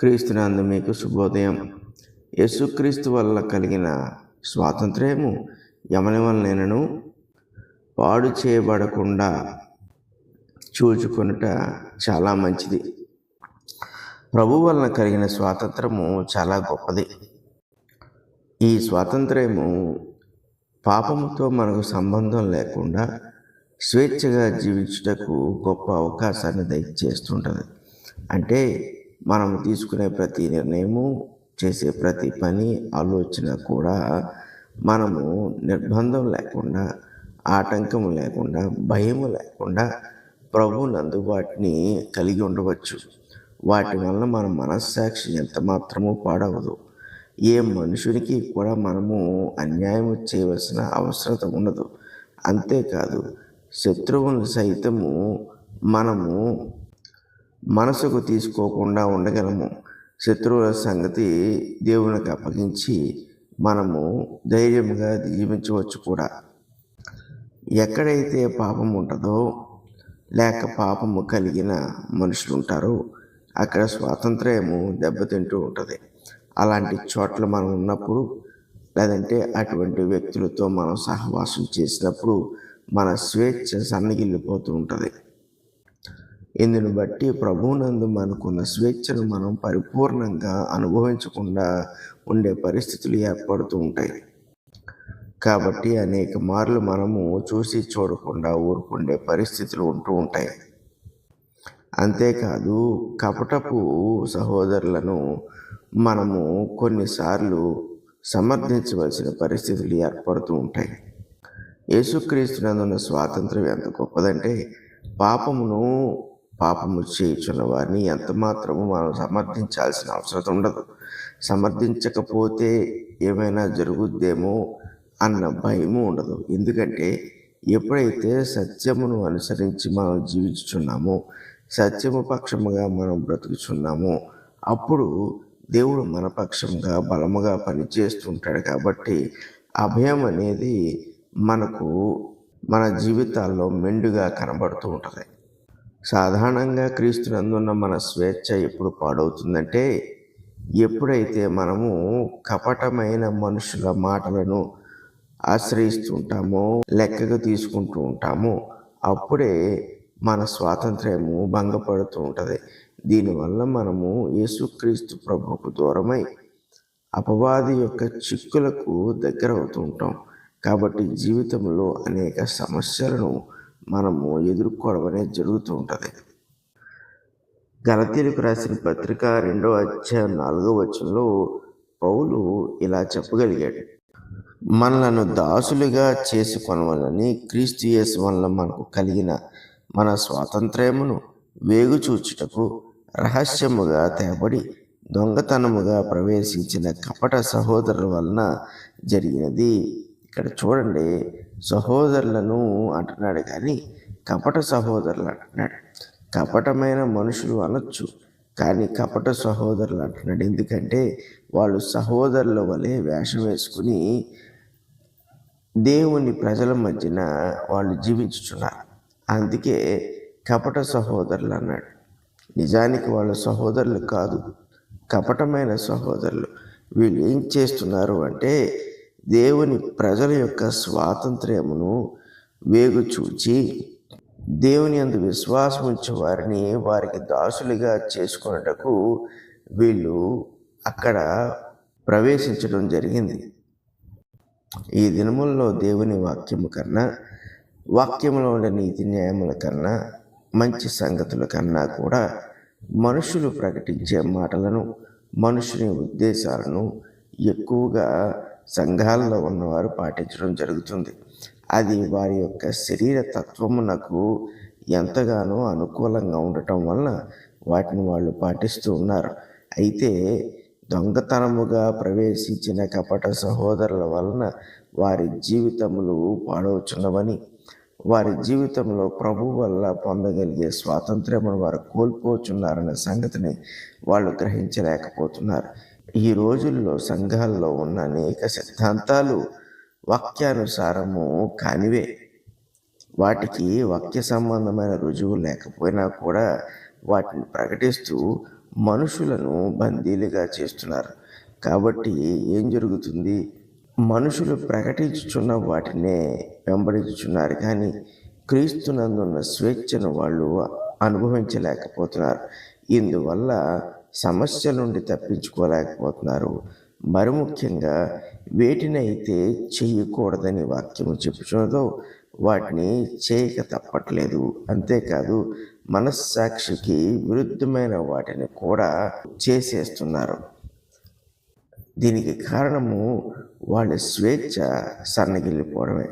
క్రీస్తునందు మీకు శుభోదయం. యేసుక్రీస్తు వల్ల కలిగిన స్వాతంత్ర్యము యమని వలనను పాడు చేయబడకుండా చూచుకొనుట చాలా మంచిది. ప్రభు వలన కలిగిన స్వాతంత్రము చాలా గొప్పది. ఈ స్వాతంత్ర్యము పాపముతో మనకు సంబంధం లేకుండా స్వేచ్ఛగా జీవించుటకు గొప్ప అవకాశాన్ని దయచేస్తుంటుంది. అంటే మనం తీసుకునే ప్రతి నిర్ణయము చేసే ప్రతి పని ఆలోచన కూడా మనము నిర్బంధం లేకుండా ఆటంకం లేకుండా భయము లేకుండా ప్రభు వాటిని కలిగి ఉండవచ్చు. వాటి వలన మన మనస్సాక్షి ఎంత మాత్రమూ పాడవదు. ఏ మనుషునికి కూడా మనము అన్యాయం చేయవలసిన అవసరత ఉండదు. అంతేకాదు శత్రువులను సైతము మనము మనసుకు తీసుకోకుండా ఉండగలము. శత్రువుల సంగతి దేవునికి అప్పగించి మనము ధైర్యంగా జీవించవచ్చు కూడా. ఎక్కడైతే పాపం ఉంటుందో లేక పాపము కలిగిన మనుషులు ఉంటారో అక్కడ స్వాతంత్ర్యము దెబ్బతింటూ ఉంటుంది. అలాంటి చోట్ల మనం ఉన్నప్పుడు లేదంటే అటువంటి వ్యక్తులతో మనం సహవాసం చేసినప్పుడు మన స్వేచ్ఛ సన్నగిల్లిపోతూ ఉంటుంది. ఇందును బట్టి ప్రభువునందు మనకున్న స్వేచ్ఛను మనం పరిపూర్ణంగా అనుభవించకుండా ఉండే పరిస్థితులు ఏర్పడుతూ ఉంటాయి. కాబట్టి అనేక మార్లు మనము చూసి చూడకుండా ఊరుకుండే పరిస్థితులు ఉంటూ ఉంటాయి. అంతేకాదు కపటపు సహోదరులను మనము కొన్నిసార్లు సమర్థించవలసిన పరిస్థితులు ఏర్పడుతూ ఉంటాయి. యేసుక్రీస్తునందున్న స్వాతంత్రం ఎంత గొప్పదంటే పాపమును పాపము చేయుచున్న వారిని ఎంత మాత్రము మనం సమర్థించాల్సిన అవసరం ఉండదు. సమర్థించకపోతే ఏమైనా జరుగుద్దేమో అన్న భయము ఉండదు. ఎందుకంటే ఎప్పుడైతే సత్యమును అనుసరించి మనం జీవించుచున్నామో సత్యము పక్షముగా మనం బ్రతుకుచున్నామో అప్పుడు దేవుడు మన పక్షంగా బలముగా పనిచేస్తుంటాడు కాబట్టి అభయం అనేది మనకు మన జీవితాల్లో మెండుగా కనబడుతూ ఉంటుంది. సాధారణంగా క్రీస్తునందున్న మన స్వేచ్ఛ ఎప్పుడు పాడవుతుందంటే ఎప్పుడైతే మనము కపటమైన మనుషుల మాటలను ఆశ్రయిస్తుంటామో లెక్కకు తీసుకుంటూ ఉంటామో అప్పుడే మన స్వాతంత్ర్యము భంగపడుతూ ఉంటుంది. దీనివల్ల మనము యేసుక్రీస్తు ప్రభుకు దూరమై అపవాది యొక్క చిక్కులకు దగ్గర అవుతూ ఉంటాం. కాబట్టి జీవితంలో అనేక సమస్యలను మనము ఎదుర్కోవడం అనేది జరుగుతూ ఉంటుంది. గలతీలకు రాసిన పత్రిక రెండో అధ్యాయం నాలుగో వచనంలో పౌలు ఇలా చెప్పగలిగాడు. మనలను దాసులుగా చేసుకొనవలని క్రీస్తు యేసు వలన మనకు కలిగిన మన స్వాతంత్ర్యమును వేగు చూచుటకు రహస్యముగా తేబడి దొంగతనముగా ప్రవేశించిన కపట సహోదరుల వలన జరిగినది. ఇక్కడ చూడండి సహోదరులను అంటున్నాడు కానీ కపట సహోదరులు అంటున్నాడు. కపటమైన మనుషులు అనొచ్చు కానీ కపట సహోదరులు అంటున్నాడు. ఎందుకంటే వాళ్ళు సహోదరుల వలె వేషం వేసుకుని దేవుని ప్రజల మధ్యన వాళ్ళు జీవించుచున్నారు. అందుకే కపట సహోదరులు అన్నాడు. నిజానికి వాళ్ళ సహోదరులు కాదు కపటమైన సహోదరులు. వీళ్ళు ఏం చేస్తున్నారు అంటే దేవుని ప్రజల యొక్క స్వాతంత్ర్యమును వేగు చూచి దేవుని అందు విశ్వాసం ఉంచే వారిని వారికి దాసులుగా చేసుకున్నటకు వీళ్ళు అక్కడ ప్రవేశించడం జరిగింది. ఈ దినముల్లో దేవుని వాక్యము కన్నా వాక్యంలో ఉండే నీతి న్యాయముల కన్నా మంచి సంగతుల కన్నా కూడా మనుషులు ప్రకటించే మాటలను మనుషుని ఉద్దేశాలను ఎక్కువగా సంఘాల్లో ఉన్నవారు పాటించడం జరుగుతుంది. అది వారి యొక్క శరీర తత్వమునకు ఎంతగానో అనుకూలంగా ఉండటం వలన వాటిని వాళ్ళు పాటిస్తూ ఉన్నారు. అయితే దొంగతనముగా ప్రవేశించిన కపట సహోదరుల వలన వారి జీవితములు పాడవచ్చున్నవని వారి జీవితంలో ప్రభు వల్ల పొందగలిగే స్వాతంత్ర్యమును వారు కోల్పోచున్నారనే సంగతిని వాళ్ళు గ్రహించలేకపోతున్నారు. ఈ రోజుల్లో సంఘాల్లో ఉన్న అనేక సిద్ధాంతాలు వాక్యానుసారము కానివే వాటికి వాక్య సంబంధమైన రుజువు లేకపోయినా కూడా వాటిని ప్రకటిస్తూ మనుషులను బందీలుగా చేస్తున్నారు. కాబట్టి ఏం జరుగుతుంది? మనుషులు ప్రకటించుచున్న వాటినే వెంబడించుచున్నారు. కానీ క్రీస్తునందున్న స్వేచ్ఛను వాళ్ళు అనుభవించలేకపోతున్నారు. ఇందువల్ల సమస్య నుండి తప్పించుకోలేకపోతున్నారు. మరి ముఖ్యంగా వేటినైతే చేయకూడదని వాక్యము చెప్పుచున్నదో వాటిని చేయక తప్పట్లేదు. అంతేకాదు మనస్సాక్షికి విరుద్ధమైన వాటిని కూడా చేసేస్తున్నారు. దీనికి కారణము వాళ్ళ స్వేచ్ఛ సన్నగిల్లిపోవడమే.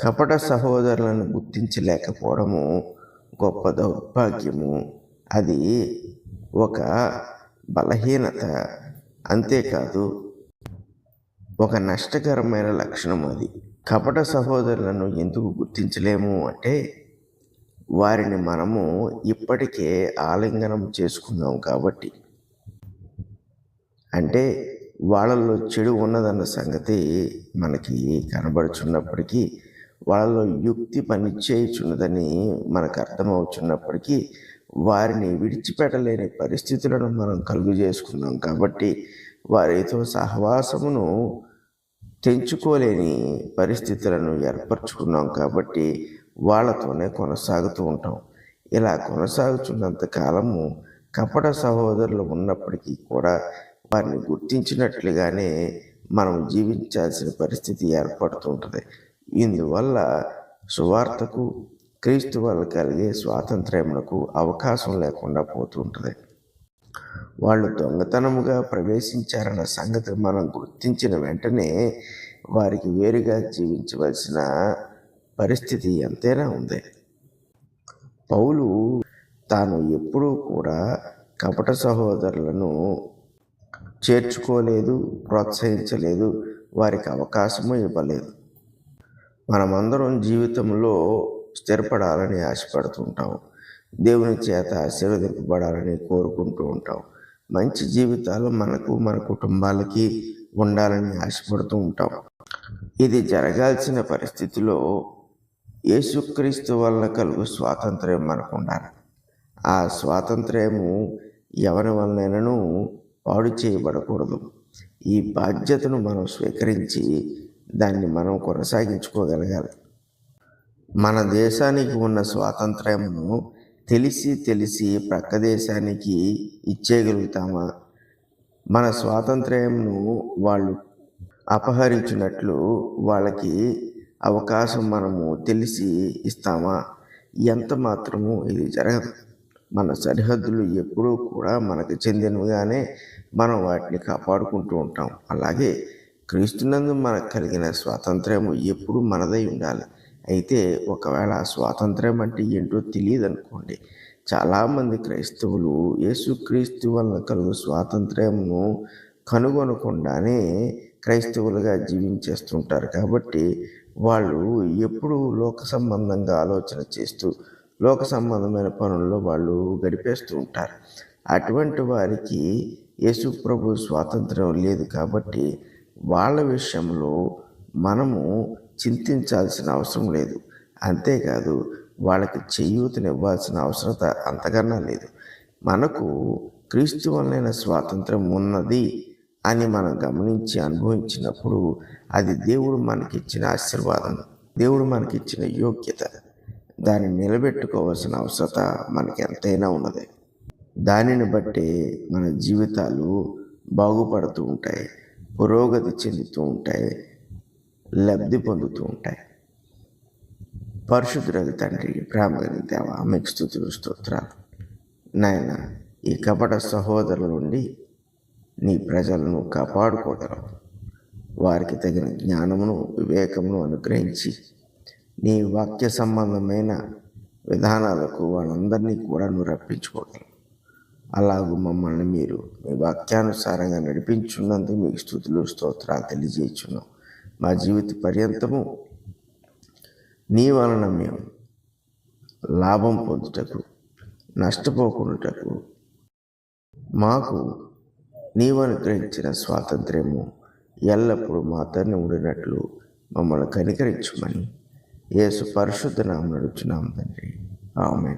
కపట సహోదరులను గుర్తించలేకపోవడము గొప్ప దౌర్భాగ్యము. అది ఒక బలహీనత. అంతేకాదు ఒక నష్టకరమైన లక్షణం అది. కపట సహోదరులను ఎందుకు గుర్తించలేము అంటే వారిని మనము ఇప్పటికే ఆలింగనం చేసుకున్నాం కాబట్టి. అంటే వాళ్ళల్లో చెడు ఉన్నదన్న సంగతి మనకి కనబడుచున్నప్పటికీ వాళ్ళలో యుక్తి పనిచేయుచున్నదని మనకు అర్థమవుచున్నప్పటికీ వారిని విడిచిపెట్టలేని పరిస్థితులను మనం కలుగు చేసుకున్నాం కాబట్టి వారితో సహవాసమును తెంచుకోలేని పరిస్థితులను ఏర్పరచుకున్నాం కాబట్టి వాళ్ళతోనే కొనసాగుతూ ఉంటాం. ఇలా కొనసాగుతున్నంత కాలము కపట సహోదరులు ఉన్నప్పటికీ కూడా వారిని గుర్తించినట్లుగానే మనం జీవించాల్సిన పరిస్థితి ఏర్పడుతూ ఉంటుంది. ఇందువల్ల సువార్తకు క్రీస్తు వల్ల కలిగే స్వాతంత్ర్యమునకు అవకాశం లేకుండా పోతూ ఉంటుంది వాళ్ళు దొంగతనముగా ప్రవేశించారన్న సంగతి మనం గుర్తించిన వెంటనే వారికి వేరుగా జీవించవలసిన పరిస్థితి ఎంతైనా ఉంది. పౌలు తాను ఎప్పుడూ కూడా కపట సహోదరులను చేర్చుకోలేదు ప్రోత్సహించలేదు వారికి అవకాశము ఇవ్వలేదు. మనమందరం జీవితంలో స్థిరపడాలని ఆశపడుతూ ఉంటాం దేవుని చేత ఆశీర్వదింపబడాలని కోరుకుంటూ ఉంటాం మంచి జీవితాలు మనకు మన కుటుంబాలకి ఉండాలని ఆశపడుతూ ఉంటాం ఇది జరగాల్సిన పరిస్థితిలో యేసుక్రీస్తు వల్ల కలుగు స్వాతంత్ర్యం మనకు ఉండాలి ఆ స్వాతంత్ర్యము ఎవరి వల్లనైనాను పాడు చేయబడకూడదు. ఈ బాధ్యతను మనం స్వీకరించి దాన్ని మనం కొనసాగించుకోగలగాలి. మన దేశానికి ఉన్న స్వాతంత్ర్యమును తెలిసి తెలిసి ప్రక్క దేశానికి ఇచ్చేయగలుగుతామా? మన స్వాతంత్ర్యంను వాళ్ళు అపహరించినట్లు వాళ్ళకి అవకాశం మనము తెలిసి ఇస్తామా? ఎంత మాత్రము ఇది జరగదు. మన సరిహద్దులు ఎప్పుడూ కూడా మనకు చెందినవిగానే మనం వాటిని కాపాడుకుంటూ ఉంటాం. అలాగే క్రీస్తునందు మనకు కలిగిన స్వాతంత్ర్యము ఎప్పుడు మనదై ఉండాలి. అయితే ఒకవేళ స్వాతంత్ర్యం అంటే ఏంటో తెలియదు అనుకోండి చాలామంది క్రైస్తవులు యేసుక్రీస్తు వలన కలుగు స్వాతంత్ర్యంను కనుగొనకుండానే క్రైస్తవులుగా జీవించేస్తుంటారు. కాబట్టి వాళ్ళు ఎప్పుడు లోక సంబంధంగా ఆలోచన చేస్తూ లోక సంబంధమైన పనుల్లో వాళ్ళు గడిపేస్తూ ఉంటారు. అటువంటి వారికి యేసు ప్రభు స్వాతంత్రం లేదు కాబట్టి వాళ్ళ విషయంలో మనము చింతించాల్సిన అవసరం లేదు. అంతేకాదు వాళ్ళకి చేయూతనివ్వాల్సిన అవసరత అంతకన్నా లేదు. మనకు క్రీస్తు వలన స్వాతంత్రం ఉన్నది అని మనం గమనించి అనుభవించినప్పుడు అది దేవుడు మనకిచ్చిన ఆశీర్వాదం దేవుడు మనకిచ్చిన యోగ్యత. దాన్ని నిలబెట్టుకోవాల్సిన అవసరత మనకి ఎంతైనా ఉన్నది. దానిని బట్టి మన జీవితాలు బాగుపడుతూ ఉంటాయి పురోగతి చెందుతూ ఉంటాయి. లబ్ధి పొందుతూ ఉంటాయి. పరిశుద్ధులకు తండ్రి ప్రేమ దేవ మీకు స్థుతులు స్తోత్రాలు. నాయన ఈ కపట సహోదరుల నుండి నీ ప్రజలను కాపాడుకోగలవు. వారికి తగిన జ్ఞానమును వివేకమును అనుగ్రహించి నీ వాక్య సంబంధమైన విధానాలకు వాళ్ళందరినీ కూడా నువ్వు రప్పించుకోగలవు అలాగూ మమ్మల్ని మీరు మీ వాక్యానుసారంగా నడిపించున్నందుకు మీకు స్థుతులు స్తోత్రాలు తెలియజేయుచున్నాం. మా జీవిత పర్యంతము నీ వలన మేము లాభం పొందుటకు నష్టపోకుండాటకు మాకు నీవు అనుగ్రహించిన స్వాతంత్ర్యము ఎల్లప్పుడూ మా తండ్రి ఉండినట్లు మమ్మల్ని కనికరించమని యేసు పరిశుద్ధ నామనడుచున్నాం తండ్రి. ఆమె